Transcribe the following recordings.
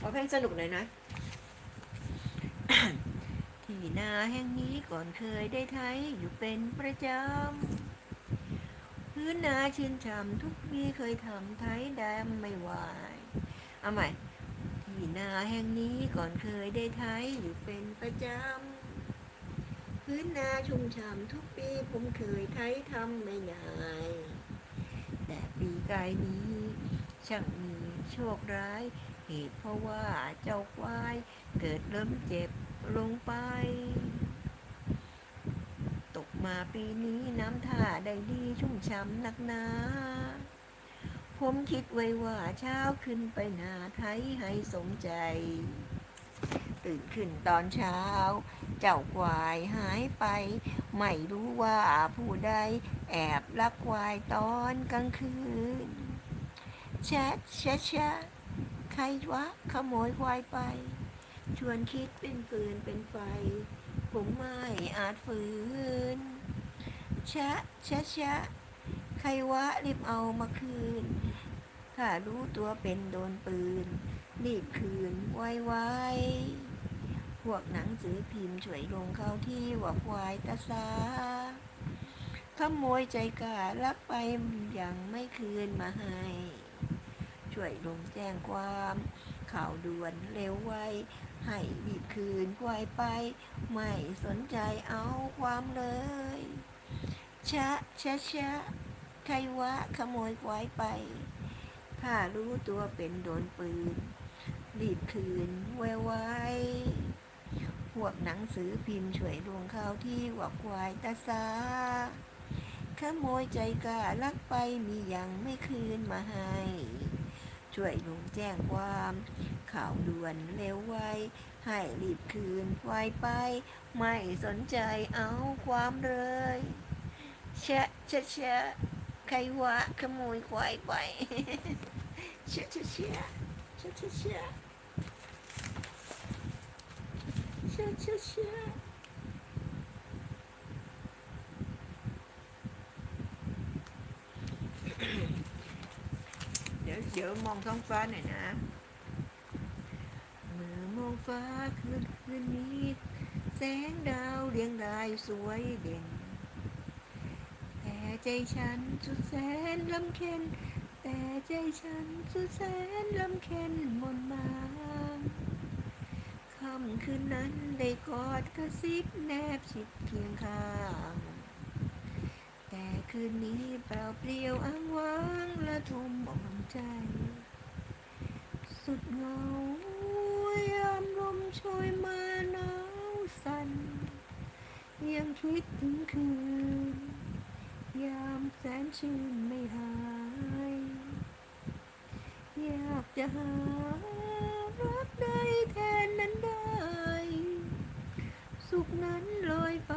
ขอเพลงสนุกหน่อยนะ ที่นาแห่งนี้ก่อนเคยได้ไถอยู่เป็นประจำ พื้นนาชื่นช่ำทุกปีเคยทำไถแดมไม่ไหวเอาใหม่ ที่นาแห่งนี้ก่อนเคยได้ไถอยู่เป็นประจำ พื้นนาชุ่มฉ่ำทุกปีผมเคยไถทำไม่นายแต่ปีกายนี้ ช่างมีโชคร้าย เหตุเพราะว่าเจ้าควายเกิดล้มเจ็บลงไป ตกมาปีนี้น้ำท่าได้ดีชุ่มช้ำนักหนาผมคิดไว้ว่าเช้าขึ้นไปนาไทยให้สมใจ ตื่นขึ้นตอนเช้า เจ้าควายหายไป ไม่รู้ว่าผู้ใดแอบลักควายตอนกลางคืน แชะแชะแชะใครวะขโมยควายไป ชวนคิดเป็นปืนเป็นไฟ ผมไม่อาจฝืนแชะแชะแชะใครวะรีบเอามาคืน ถ้ารู้ตัวเป็นโดนปืน รีบคืนไวไวพวกหนังสือพิมพ์ช่วยลงเข้าที่ว่าควายตาสาขโมยใจกาลักไปยังไม่คืนมาให้ ช่วยลงแจ้งความ ข่าวด่วนเร็วไวให้รีบคืนควายไป ไม่สนใจเอาความเลยชะชะชะใครวะขโมยควายไป ถ้ารู้ตัวเป็นโดนปืน รีบคืนไวไวพวกหนังสือพิมพ์ช่วยลงข่าวที่ว่าควายตาสาขโมยใจกล้าลักไปมียังไม่คืนมาให้ ช่วยลงแจ้งความ ข่าวด่วนเร็วไว ให้รีบคืนไวไป ไม่สนใจเอาความเลยแชะแชะแชะใครวะขโมยควายไปแชะแชะแชะแชะแชะแชะแชะแชะแชะ เดี๋ยวมองท้องฟ้าหน่อยนะ เมื่อมองฟ้าคืนคืนนี้ แสงดาวเรียงรายสวยเด่น แต่ใจฉันสุดแสนลำเค็นแต่ใจฉันสุดแสนลำเค็นมนมาค่ำคืนนั้นได้กอดกระซิบแนบชิดเคียงข้าง คืนนี้เปล่าเปลี่ยวอ้างว้างและทุ่มอ่อนใจ สุดเหงายามลมโชยมาหนาวสั่นยังคิดถึงคืน ยามแสนชื่นไม่หาย อยากจะหารักได้แทนนั้นได้ สุขนั้นลอยไป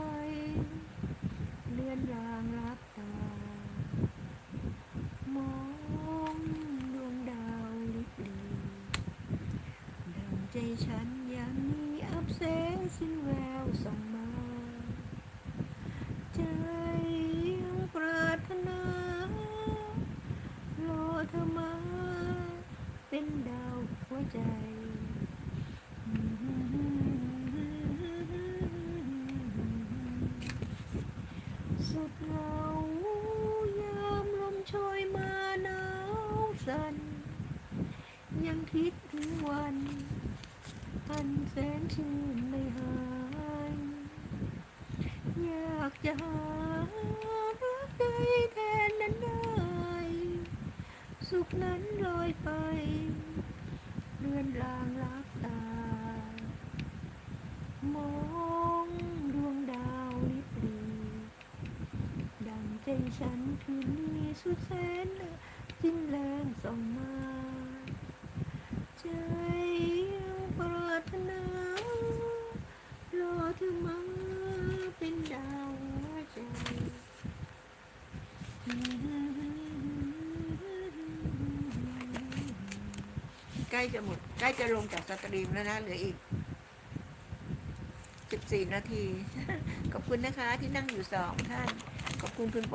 เลื่อนรางรับตา มองดวงดาวลิบลีดัง ใจฉันยังมีอับแสงสิ้นแววส่องมา ใจยังปรารถนารอเธอมา เป็นดาวหัวใจสุดเหงายามลมโชยมาหนาวสั่นยังคิดถึงวัน อันแสนชื่นไม่หายอยากจะหารักได้แทนนั้นได้ สุขนั้นลอยไปเลื่อนลางรับตามองดวงดาวลิบลีดังใจฉันคืนนี้สุดแสนสิ้นแรงส่องมา ใจยังปรารถนารอเธอมาเป็นดาวหัวใจ ใกล้จะหมดใกล้จะลงจากสตรีมแล้วนะเหลืออีก14 นาที ขอบคุณนะคะที่นั่งอยู่สองท่าน ขอบคุณคุณโป